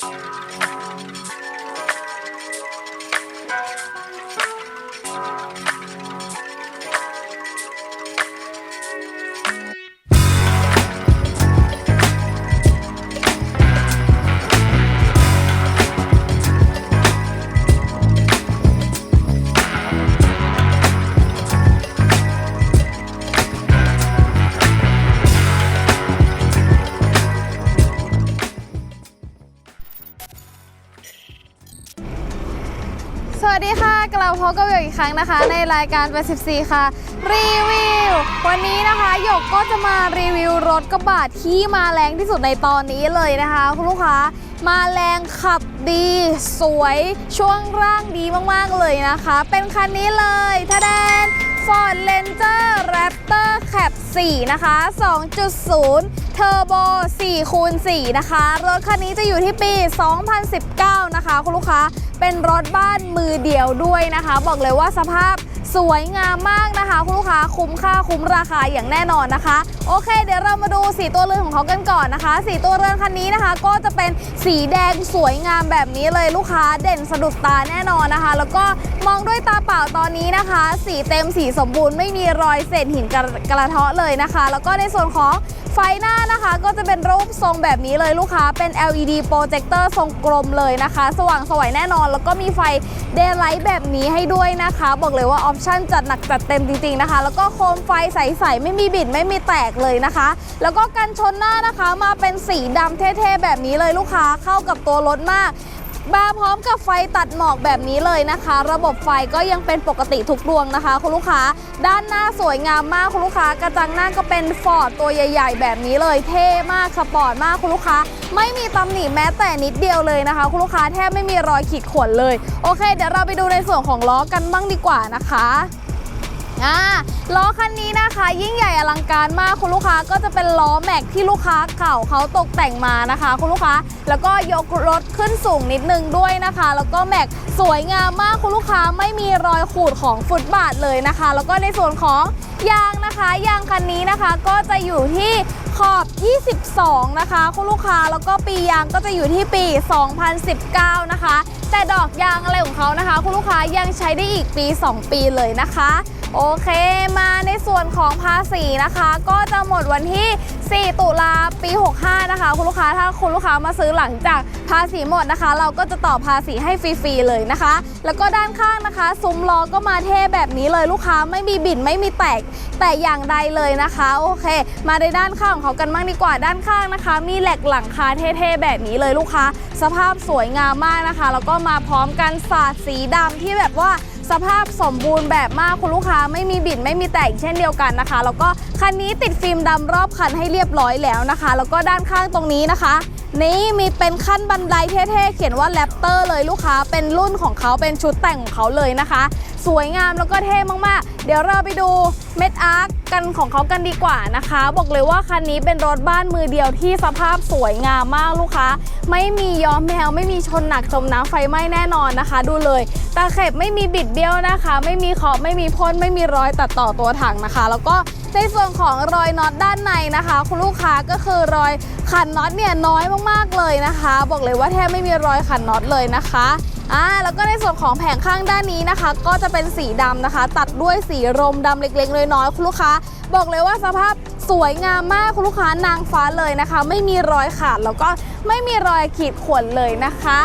ส กลับมาพบกับหยกอีกครั้งนะคะ ในรายการ84ค่ะ รีวิว วันนี้นะคะหยกก็จะมารีวิวรถกระบะที่มาแรงที่สุดในตอนนี้เลยนะคะคุณลูกค้ามาแรงขับดี สวยช่วงร่างดีมากๆเลยนะคะ เป็นคันนี้เลยทะแดน Ford Ranger Raptor Cab 4 นะคะ 2.0 Turbo 4คูณ4นะคะ รถคันนี้จะอยู่ที่ปี 2019 นะคะ คุณลูกค้า เป็นรถบ้านมือเดียวด้วยนะคะ บอกเลยว่าสภาพสวยงามมากนะคะ คุณลูกค้าคุ้มค่าคุ้มราคาอย่างแน่นอนนะคะ โอเค เดี๋ยวเรามาดูสีตัวเรือนของเขากันก่อนนะคะ สีตัวเรือนคันนี้นะคะ ก็จะเป็นสีแดงสวยงามแบบนี้เลยลูกค้าเด่นสะดุดตาแน่นอนนะคะ แล้วก็มองด้วยตาเปล่าตอนนี้นะคะ สีเต็มสีสมบูรณ์ไม่มีรอยเศษหินกระกระเทาะเลยนะคะ แล้วก็ในส่วนของ ไฟหน้านะคะก็จะเป็นรูปทรงแบบนี้เลยลูกค้าเป็น LED โปรเจคเตอร์ทรงกลมเลยนะคะ สว่างสวยแน่นอน แล้วก็มีไฟเดย์ไลท์แบบนี้ให้ด้วยนะคะ บอกเลยว่าออปชั่นจัดหนักจัดเต็มจริงๆนะคะ แล้วก็โคมไฟใสๆไม่มีบิดไม่มีแตกเลยนะคะ แล้วก็กันชนหน้านะคะมาเป็นสีดำเท่ๆแบบนี้เลยลูกค้าเข้ากับตัวรถมาก มาพร้อมกับไฟตัดหมอกแบบนี้เลยนะคะ ระบบไฟก็ยังเป็นปกติทุกดวงนะคะ คุณลูกค้า ด้านหน้าสวยงามมากคุณลูกค้ากระจังหน้าก็เป็นฟอร์ดตัวใหญ่ ๆ แบบนี้เลยเท่มากสปอร์ตมากคุณลูกค้า ไม่มีตำหนิแม้แต่นิดเดียวเลยนะคะ คุณลูกค้าแทบไม่มีรอยขีดข่วนเลย โอเค เดี๋ยวเราไปดูในส่วนของล้อกันบ้างดีกว่านะคะ อ่าล้อคันนี้นะคะ ยิ่งใหญ่อลังการมากคุณลูกค้าก็จะเป็นล้อแม็กที่ลูกค้าเก่าเขาตกแต่งมานะคะ คุณลูกค้าแล้วก็ยกรถขึ้นสูงนิดนึงด้วยนะคะ แล้วก็แม็กสวยงามมากคุณลูกค้าไม่มีรอยขูดของฟุตบาทเลยนะคะ แล้วก็ในส่วนของยางนะคะยางคันนี้นะคะก็จะอยู่ที่ขอบ 22 นะคะ คุณลูกค้าแล้วก็ปียางก็จะอยู่ที่ปี 2019 นะคะ แต่ดอกยางอะไรของเขานะคะ คุณลูกค้ายังใช้ได้อีกปี 2 ปีเลยนะคะ โอเคมาในส่วนของภาษีนะคะ ก็จะหมดวันที่ 4 ตุลาปี 65 นะคะ คุณลูกค้าถ้าคุณลูกค้ามาซื้อหลังจากภาษีหมดนะคะ เราก็จะต่อภาษีให้ฟรีๆเลยนะคะ แล้วก็ด้านข้างนะคะซุ้มล้อก็มาเท่แบบนี้เลยลูกค้าไม่มีบิดไม่มีแตกแต่อย่างใดเลยนะคะโอเค มาในด้านข้างของเขากันบ้างดีกว่าด้านข้างนะคะ มีแหลกหลังคาเท่ๆแบบนี้เลยลูกค้า สภาพสวยงามมากนะคะ แล้วก็มาพร้อมกันสาดสีดำที่แบบว่า สภาพสมบูรณ์แบบมากคุณลูกค้าไม่มีบิดไม่มีแตกเช่นเดียวกันนะคะ แล้วก็คันนี้ติดฟิล์มดำรอบคันให้เรียบร้อยแล้วนะคะ แล้วก็ด้านข้างตรงนี้นะคะ นี่มีเป็นขั้นบันไดเท่ๆเขียนว่าแรปเตอร์เลยลูกค้าเป็นรุ่นของเขาเป็นชุดแต่งของเขาเลยนะคะ สวยงามแล้วก็เท่มากๆ เดี๋ยวเราไปดูเม็ดอาร์คกันของเขากันดีกว่านะคะ บอกเลยว่าคันนี้เป็นรถบ้านมือเดียวที่สภาพสวยงามมากลูกค้า ไม่มีย้อมแมวไม่มีชนหนักจมน้ำไฟไหม้แน่นอนนะคะ ดูเลยตาเข็บไม่มีบิดเบี้ยวนะคะ ไม่มีเคาะไม่มีพ่นไม่มีรอยตัดต่อตัวถังนะคะ แล้วก็ในส่วนของรอยน็อตด้านในนะคะ คุณลูกค้าก็คือรอยขันน็อตเนี่ยน้อยมากๆเลยนะคะ บอกเลยว่าแทบไม่มีรอยขันน็อตเลยนะคะ อ่าแล้วก็ในส่วนของแผงข้างด้านนี้นะคะ ก็จะเป็นสีดำนะคะ ตัดด้วยสีรมดำเล็กๆน้อยๆคุณลูกค้า บอกเลยว่าสภาพสวยงามมากคุณลูกค้านางฟ้าเลยนะคะ ไม่มีรอยขาดแล้วก็ไม่มีรอยขีดข่วนเลยนะคะ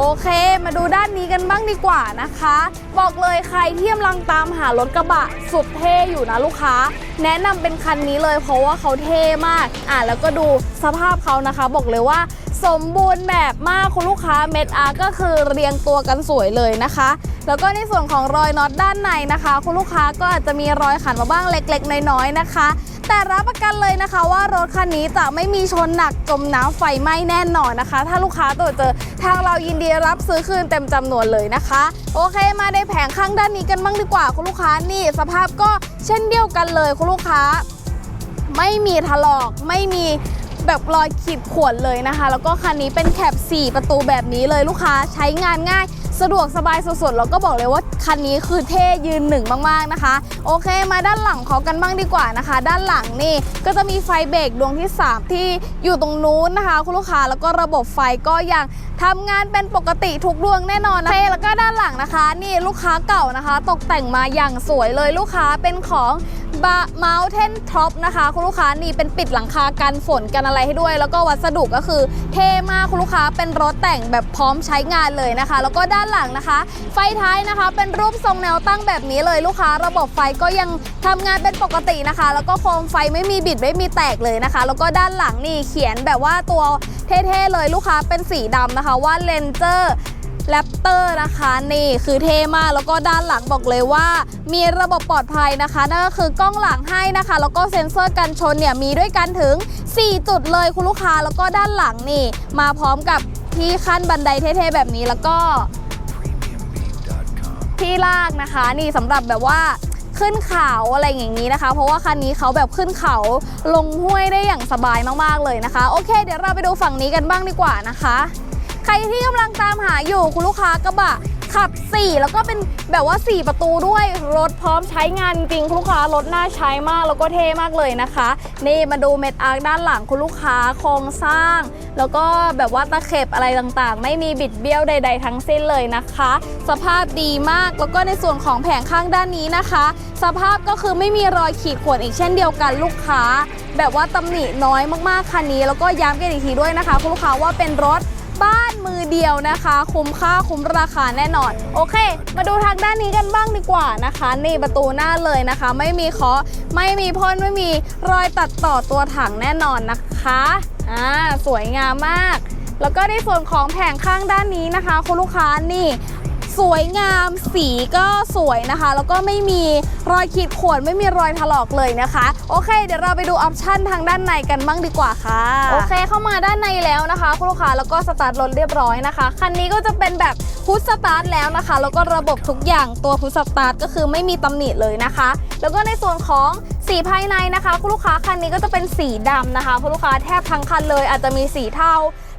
โอเค มาดูด้านนี้กันบ้างดีกว่านะคะ บอกเลยใครที่กำลังตามหารถกระบะสุดเท่อยู่นะลูกค้า แนะนำเป็นคันนี้เลยเพราะว่าเขาเท่มาก อะแล้วก็ดูสภาพเขานะคะ บอกเลยว่าสมบูรณ์แบบมากคุณลูกค้าเม็ดอาร์ก็คือเรียงตัวกันสวยเลยนะคะ แล้วก็ในส่วนของรอยน็อตด้านในนะคะ คุณลูกค้าก็อาจจะมีรอยขันมาบ้างเล็ก ๆ น้อยๆนะคะ แต่รับประกันเลยนะคะว่ารถคันนี้จะไม่มีชนหนักจมน้ำไฟไหม้แน่นอนนะคะ ถ้าลูกค้าตัวจเจอทางเรายินดีรับซื้อคืนเต็มจำนวนเลยนะคะ โอเค มาในแผงข้างด้านนี้กันบ้างดีกว่าคุณลูกค้านี่ สภาพก็เช่นเดียวกันเลยคุณลูกค้า ไม่มีถลอกไม่มีแบบรอยขีดข่วนเลยนะคะ แล้วก็คันนี้เป็นแคป 4 ประตูแบบนี้เลยลูกค้าใช้งานง่าย สะดวกสบายสุดๆแล้วก็บอกเลยว่าคันนี้คือเท่ยืนหนึ่งมากๆนะคะ โอเคมาด้านหลังเขากันบ้างดีกว่านะคะ ด้านหลังนี่ก็จะมีไฟเบรกดวงที่ 3 ที่อยู่ตรงนู้นนะคะ คุณลูกค้าแล้วก็ระบบไฟก็ยังทำงานเป็นปกติทุกดวงแน่นอนนะเคแล้วก็ด้านหลังนะคะ นี่ลูกค้าเก่านะคะ ตกแต่งมาอย่างสวยเลยลูกค้าเป็นของ บะ Mountain Top นะคะ คุณลูกค้านี่เป็นปิดหลังคากันฝนกันอะไรให้ด้วย แล้วก็วัสดุก็คือเท่มากคุณลูกค้าเป็นรถแต่งแบบพร้อมใช้งานเลยนะคะ แล้วก็ด้านหลังนะคะ ไฟท้ายนะคะ เป็นรูปทรงแนวตั้งแบบนี้เลยลูกค้า ระบบไฟก็ยังทำงานเป็นปกตินะคะ แล้วก็โคมไฟไม่มีบิดไม่มีแตกเลยนะคะ แล้วก็ด้านหลังนี่เขียนแบบว่าตัวเท่ๆเลยลูกค้าเป็นสีดำนะคะว่าเลนเจอร์ แรปเตอร์นะคะนี่คือเท่มากแล้วก็ด้านหลังบอกเลยว่า มีระบบปลอดภัยนะคะนั่นก็คือกล้องหลังให้นะคะ แล้วก็เซ็นเซอร์กันชนเนี่ยมีด้วยกันถึง 4 จุดเลยคุณลูกค้าแล้วก็ด้านหลังนี่ มาพร้อมกับที่ขั้นบันไดเท่ๆแบบนี้แล้วก็ ที่ลากนะคะนี่สำหรับแบบว่าขึ้นเขาอะไรอย่างนี้นะคะ เพราะว่าคันนี้เขาแบบขึ้นเขาลงห้วยได้อย่างสบายมากๆเลยนะคะ โอเค เดี๋ยวเราไปดูฝั่งนี้กันบ้างดีกว่านะคะ ใครที่กำลังตามหาอยู่คุณลูกค้ากระบะขับ 4 แล้วก็เป็นแบบว่า 4 ประตูด้วยรถพร้อมใช้งานจริงคุณลูกค้ารถน่าใช้มากแล้วก็เท่มากเลยนะคะ นี่มาดูเม็ดอาร์คด้านหลังคุณลูกค้าโครงสร้าง แล้วก็แบบว่าตะเข็บอะไรต่างๆ ไม่มีบิดเบี้ยวใด ๆ ทั้งสิ้นเลยนะคะ สภาพดีมากแล้วก็ในส่วนของแผงข้างด้านนี้นะคะ สภาพก็คือไม่มีรอยขีดข่วนอีกเช่นเดียวกันลูกค้า แบบว่าตำหนิน้อยมากๆคันนี้ แล้วก็ย้ำกันอีกทีด้วยนะคะ คุณลูกค้าว่าเป็นรถ บ้านมือเดียวนะคะ คุ้มค่าคุ้มราคาแน่นอน โอเค มาดูทางด้านนี้กันบ้างดีกว่านะคะนี่ประตูหน้าเลยนะคะ ไม่มีเคาะไม่มีพ่นไม่มีรอยตัดต่อตัวถังแน่นอนนะคะอ่าสวยงามมาก แล้วก็ในส่วนของแผงข้างด้านนี้นะคะ คุณลูกค้านี่ สวยงามสีก็สวยนะคะ แล้วก็ไม่มีรอยขีดข่วนไม่มีรอยถลอกเลยนะคะ โอเค เดี๋ยวเราไปดูออปชันทางด้านในกันบ้างดีกว่าค่ะ โอเคเข้ามาด้านในแล้วนะคะ คุณลูกค้าแล้วก็สตาร์ทรถเรียบร้อยนะคะ คันนี้ก็จะเป็นแบบพุทสตาร์ทแล้วนะคะ แล้วก็ระบบทุกอย่างตัวพุทสตาร์ทก็คือไม่มีตำหนิเลยนะคะ แล้วก็ในส่วนของสีภายในนะคะ คุณลูกค้าคันนี้ก็จะเป็นสีดำนะคะคุณลูกค้าแทบทั้งคันเลยอาจจะมีสีเทา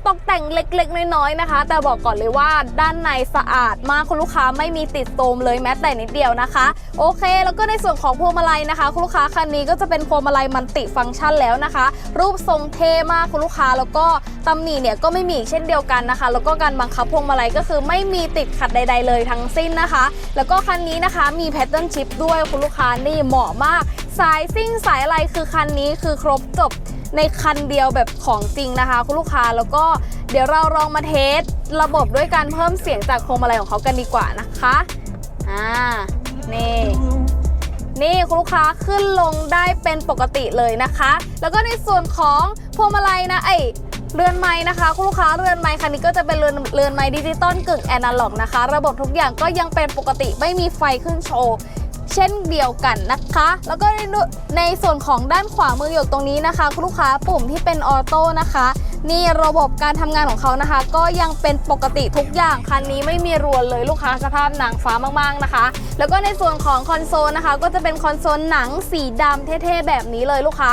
ตกแต่งเล็กๆ น้อยๆนะคะ แต่บอกก่อนเลยว่าด้านในสะอาดมากคุณลูกค้าไม่มีติดโทมเลยแม้แต่นิดเดียวนะคะ โอเค แล้วก็ในส่วนของพวงมาลัยนะคะ คุณลูกค้าคันนี้ก็จะเป็นพวงมาลัยมันติฟังก์ชันแล้วนะคะ รูปทรงเท่มากคุณลูกค้าแล้วก็ตำหนิเนี่ยก็ไม่มีเช่นเดียวกันนะคะ แล้วก็การบังคับพวงมาลัยก็คือไม่มีติดขัดใด ๆ เลยทั้งสิ้นนะคะ แล้วก็คันนี้นะคะมีแพทเทิร์นชิพด้วยคุณลูกค้านี่เหมาะมาก สายซิ่งสายอะไรคือคันนี้คือครบจบ ในคันเดียวแบบของจริงนะคะ คุณลูกค้าแล้วก็เดี๋ยวเราลองมาเทสระบบด้วยการเพิ่มเสียงจากพวงมาลัยของเขากันดีกว่านะคะอ่านี่นี่คุณลูกค้าขึ้นลงได้เป็นปกติเลยนะคะ แล้วก็ในส่วนของพวงมาลัยนะไอเรือนไม้นะคะ คุณลูกค้าเรือนไม้คันนี้ก็จะเป็นเรือนเรือนไม้ดิจิตอลกึ่งแอนาล็อกนะคะ ระบบทุกอย่างก็ยังเป็นปกติไม่มีไฟขึ้นโชว์ เช่นเดียวกันนะคะ แล้วก็ในในส่วนของด้านขวามือหยกตรงนี้นะคะคุณลูกค้าปุ่มที่เป็นออโต้นะคะนี่ระบบการทำงานของเขานะคะ ก็ยังเป็นปกติทุกอย่างคันนี้ไม่มีรวนเลยลูกค้าสภาพหนังฟ้ามากๆนะคะ แล้วก็ในส่วนของคอนโซลนะคะ ก็จะเป็นคอนโซลหนังสีดำเท่ๆแบบนี้เลยลูกค้า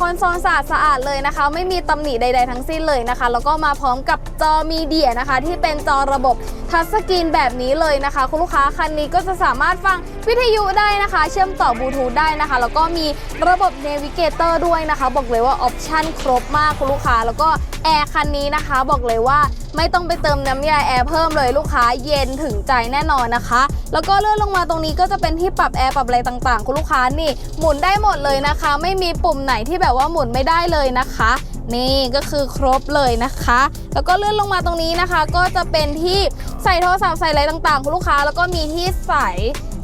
คอนโซลสะอาดสะอาดเลยนะคะ ไม่มีตำหนิใด ๆ ทั้งสิ้นเลยนะคะ แล้วก็มาพร้อมกับจอมีเดียนะคะ ที่เป็นจอระบบ ทัชสกรีนแบบนี้เลยนะคะ คุณลูกค้าคันนี้ก็จะสามารถฟังวิทยุได้นะคะ เชื่อมต่อบลูทูธได้นะคะ แล้วก็มีระบบเนวิเกเตอร์ด้วยนะคะ บอกเลยว่าออปชั่นครบมากคุณลูกค้า แล้วก็แอร์คันนี้นะคะ บอกเลยว่าไม่ต้องไปเติมน้ำยาแอร์เพิ่มเลยลูกค้าเย็นถึงใจแน่นอนนะคะ แล้วก็เลื่อนลงมาตรงนี้ก็จะเป็นที่ปรับแอร์ปรับอะไรต่างๆ คุณลูกค้านี่หมุนได้หมดเลยนะคะ ไม่มีปุ่มไหนที่แบบว่าหมุนไม่ได้เลยนะคะ นี่ก็คือครบเลยนะคะ แล้วก็เลื่อนลงมาตรงนี้นะคะ ก็จะเป็นที่ใส่โทรศัพท์ใส่อะไรต่างๆ คุณลูกค้า แล้วก็มีที่ใส่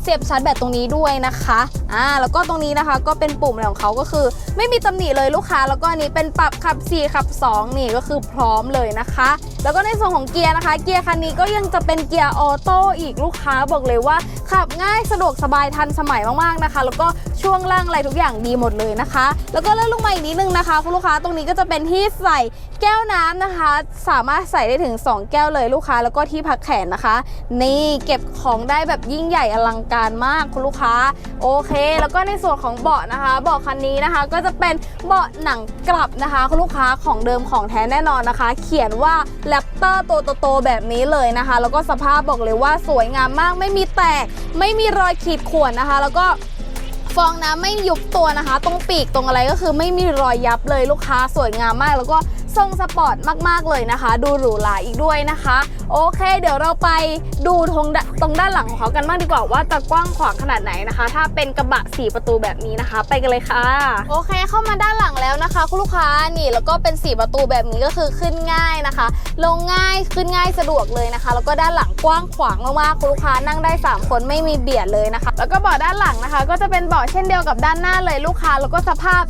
เสียบชาร์จแบตตรงนี้ด้วยนะคะ อ่า แล้วก็ตรงนี้นะคะก็เป็นปุ่มอะไรของเขาก็คือ ไม่มีตำหนิเลยลูกค้า แล้วก็อันนี้เป็นปรับขับ 4 ขับ 2 นี่ก็คือพร้อมเลยนะคะ แล้วก็ในส่วนของเกียร์นะคะ เกียร์คันนี้ก็ยังจะเป็นเกียร์ออโต้อีกลูกค้าบอกเลยว่าขับง่ายสะดวกสบายทันสมัยมากๆนะคะ แล้วก็ ช่วงล่างอะไรทุกอย่างดีหมดเลยนะคะ แล้วก็เลื่อนลงมาอีกนิดนึงนะคะ คุณลูกค้าตรงนี้ก็จะเป็นที่ใส่แก้วน้ำนะคะ สามารถใส่ได้ถึง 2 แก้วเลยลูกค้า แล้วก็ที่พักแขนนะคะ นี่เก็บของได้แบบยิ่งใหญ่อลังการมากคุณลูกค้าโอเค แล้วก็ในส่วนของเบาะนะคะเบาะคันนี้นะคะ ก็จะเป็นเบาะหนังกลับนะคะ คุณลูกค้าของเดิมของแท้แน่นอนนะคะ เขียนว่าแรปเตอร์ตัวโตๆแบบนี้เลยนะคะ แล้วก็สภาพบอกเลยว่าสวยงามมากไม่มีแตก ไม่มีรอยขีดข่วนนะคะ แล้วก็ ฟองน้ำไม่ยุบตัวนะคะ ตรงปีกตรงอะไรก็คือไม่มีรอยยับเลยลูกค้าสวยงามมาก แล้วก็ทรงสปอร์ตมากๆเลยนะคะ ดูหรูหราอีกด้วยนะคะโอเค เดี๋ยวเราไปดูตรงดตรงด้านหลังของเขากันบ้างดีกว่าว่าจะกว้างขวางขนาดไหนนะคะ ถ้าเป็นกระบะสีประตูแบบนี้นะคะ ไปกันเลยค่ะ โอเคเข้ามาด้านหลังแล้วนะคะ คุณลูกค้านี่แล้วก็เป็นสีประตูแบบนี้ก็คือขึ้นง่ายนะคะ ลงง่ายขึ้นง่ายสะดวกเลยนะคะ แล้วก็ด้านหลังกว้างขวางมากๆคุณลูกค้านั่งได้ 3 คนไม่มีเบียดเลยนะคะ แล้วก็เบาะด้านหลังนะคะ ก็จะเป็นเบาะเช่นเดียวกับด้านหน้าเลยลูกค้า แล้วก็สภาพ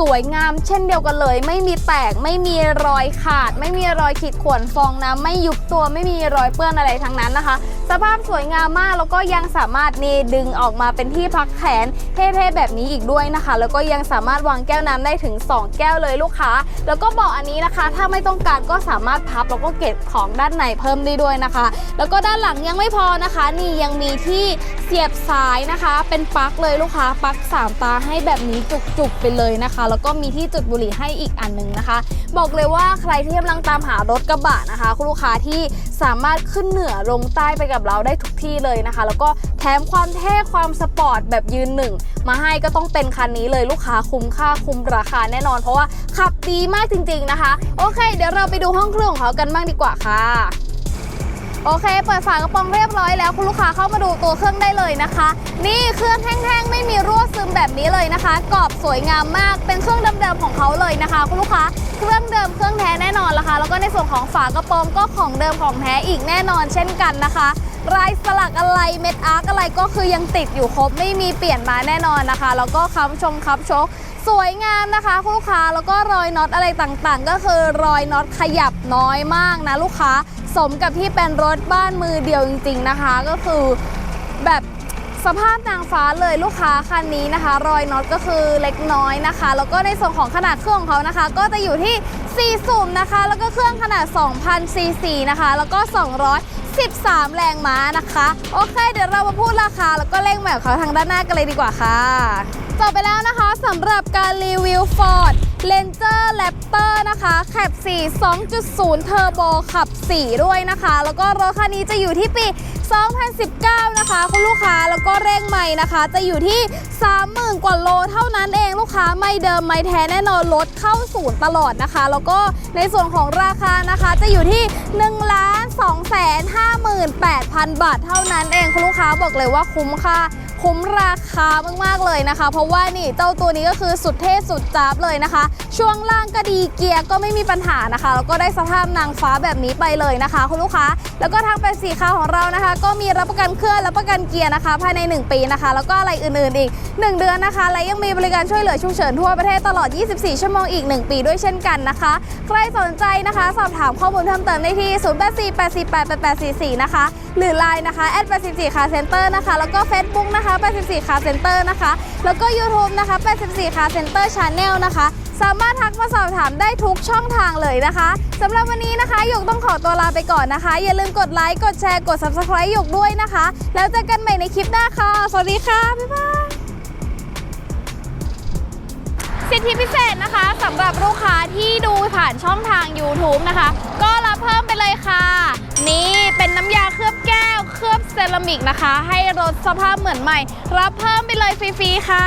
สวยงามเช่นเดียวกันเลย ไม่มีแตกไม่มีรอยขาด ไม่มีรอยขีดข่วนฟองน้ำไม่ยุบตัวไม่ไม่มีรอยเปื้อนอะไรทั้งนั้นนะคะ สภาพสวยงามมากแล้วก็ยังสามารถนี่ดึงออกมาเป็นที่พักแขนเท่ๆแบบนี้อีกด้วยนะคะ แล้วก็ยังสามารถวางแก้วน้ำได้ถึง 2 แก้วเลยลูกค้า แล้วก็เบาะอันนี้นะคะ ถ้าไม่ต้องการก็สามารถพับแล้วก็เก็บของด้านในเพิ่มได้ด้วยนะคะ แล้วก็ด้านหลังยังไม่พอนะคะ นี่ยังมีที่เสียบสายนะคะ เป็นปลั๊กเลยลูกค้าปลั๊กสามตาให้แบบนี้จุกๆไปเลยนะคะ แล้วก็มีที่จุดบุหรี่ให้อีกอันหนึงนะคะ บอกเลยว่าใครที่กำลังตามหารถกระบะนะคะ คุณลูกค้าที่สามารถขึ้นเหนือลงใต้ไปกับเราได้ทุกที่เลยนะคะ แล้วก็แถมความเท่ความสปอร์ตแบบยืนหนึ่งมาให้ก็ต้องเป็นคันนี้เลยลูกค้าคุ้มค่าคุ้มราคาแน่นอน เพราะว่าขับดีมากจริง ๆนะคะ โอเค เดี๋ยวเราไปดูห้องเครื่องของเขากันบ้างดีกว่าค่ะโอเค เปิดฝากระโปรงเรียบร้อยแล้วคุณลูกค้าเข้ามาดูตัวเครื่องได้เลยนะคะ นี่เครื่องแห้งๆ ไม่มีรั่วซึมแบบนี้เลยนะคะ กรอบสวยงามมาก เป็นเครื่องเดิมๆของเขาเลยนะคะคุณลูกค้า เครื่องเดิมเครื่องแท้แน่นอนละคะแล้วก็ในส่วนของฝากระโปรงก็ของเดิมของแท้อีกแน่นอนเช่นกันนะคะ ลายสลักอะไรเม็ดอาร์กอะไรก็คือยังติดอยู่ครบไม่มีเปลี่ยนมาแน่นอนนะคะ แล้วก็ค้ำชงค้ำชก สวยงามนะคะลูกค้าแล้วก็รอยน็อตอะไรต่างๆ ก็คือรอยน็อตขยับน้อยมากนะลูกค้าสมกับที่เป็นรถบ้านมือเดียวจริง ๆนะคะ ก็คือแบบสภาพนางฟ้าเลยลูกค้าคันนี้นะคะ รอยน็อตก็คือเล็กน้อยนะคะ แล้วก็ในส่วนของขนาดเครื่องของเขานะคะ ก็จะอยู่ที่ 4สุ่มนะคะ แล้วก็เครื่องขนาด 2,000ซีซีนะคะ แล้วก็ 13 แรงม้านะคะ โอเค เดี๋ยวเรามาพูดราคา แล้วก็เลขแหมของเขาทางด้านหน้ากันเลยดีกว่าค่ะ จบไปแล้วนะคะสำหรับการรีวิว Ford Ranger Raptor นะคะแคป4 2.0 เทอร์โบขับ 4 ด้วยนะคะ แล้วก็รถคันนี้จะอยู่ที่ปี 2019 นะคะ คุณลูกค้าแล้วก็เร่งใหม่นะคะ จะอยู่ที่ 30,000 กว่าโลเท่านั้นเองลูกค้าไม่เดิมไม่แท้แน่นอนรถเข้าศูนย์ตลอดนะคะ แล้วก็ในส่วนของราคานะคะจะอยู่ที่ 1 2 5 8 0 0 0 บาทเท่านั้นเองคุณลูกค้าบอกเลยว่าคุ้มค่า คุ้มราคามากๆเลยนะคะ เพราะว่านี่เจ้าตัวนี้ก็คือสุดเท่สุดจ้าบเลยนะคะ ช่วงล่างก็ดีเกียร์ก็ไม่มีปัญหานะคะแล้วก็ได้สภาพนางฟ้าแบบนี้ไปเลยนะคะคุณลูกค้า แล้วก็ทางเป็นสีขาวของเรานะคะ ก็มีรับประกันเครื่องรับประกันเกียร์นะคะ ภายใน 1 ปีนะคะ แล้วก็อะไรอื่นๆอีก 1 เดือนนะคะและยังมีบริการช่วยเหลือฉุกเฉินทั่วประเทศตลอด 24 ชั่วโมงอีก 1 ปีด้วยเช่นกันนะคะ ใครสนใจนะคะ สอบถามข้อมูลเพิ่มเติมได้ที่ 0848488844 นะคะ หรือ Line นะคะ @84 Car Center นะคะ แล้วก็ Facebook นะคะ84 Car Center นะคะ แล้วก็ YouTube นะคะ 84 Car Center Channel นะคะ สามารถทักมาสอบถามได้ทุกช่องทางเลยนะคะสำหรับวันนี้นะคะหยกต้องขอตัวลาไปก่อนนะคะ อย่าลืมกดไลค์ กดแชร์ กด Subscribe หยกด้วยนะคะ แล้วเจอกันใหม่ในคลิปหน้าค่ะ สวัสดีค่ะ บ๊ายบายสิทธิพิเศษนะคะสำหรับลูกค้าที่ดูผ่านช่องทาง YouTube นะคะ ก็รับเพิ่มไปเลยค่ะ นี่เป็นน้ำยาเคลือบแก้ว เคลือบเซรามิกนะคะ ให้รถสภาพเหมือนใหม่ รับเพิ่มไปเลยฟรีๆค่ะ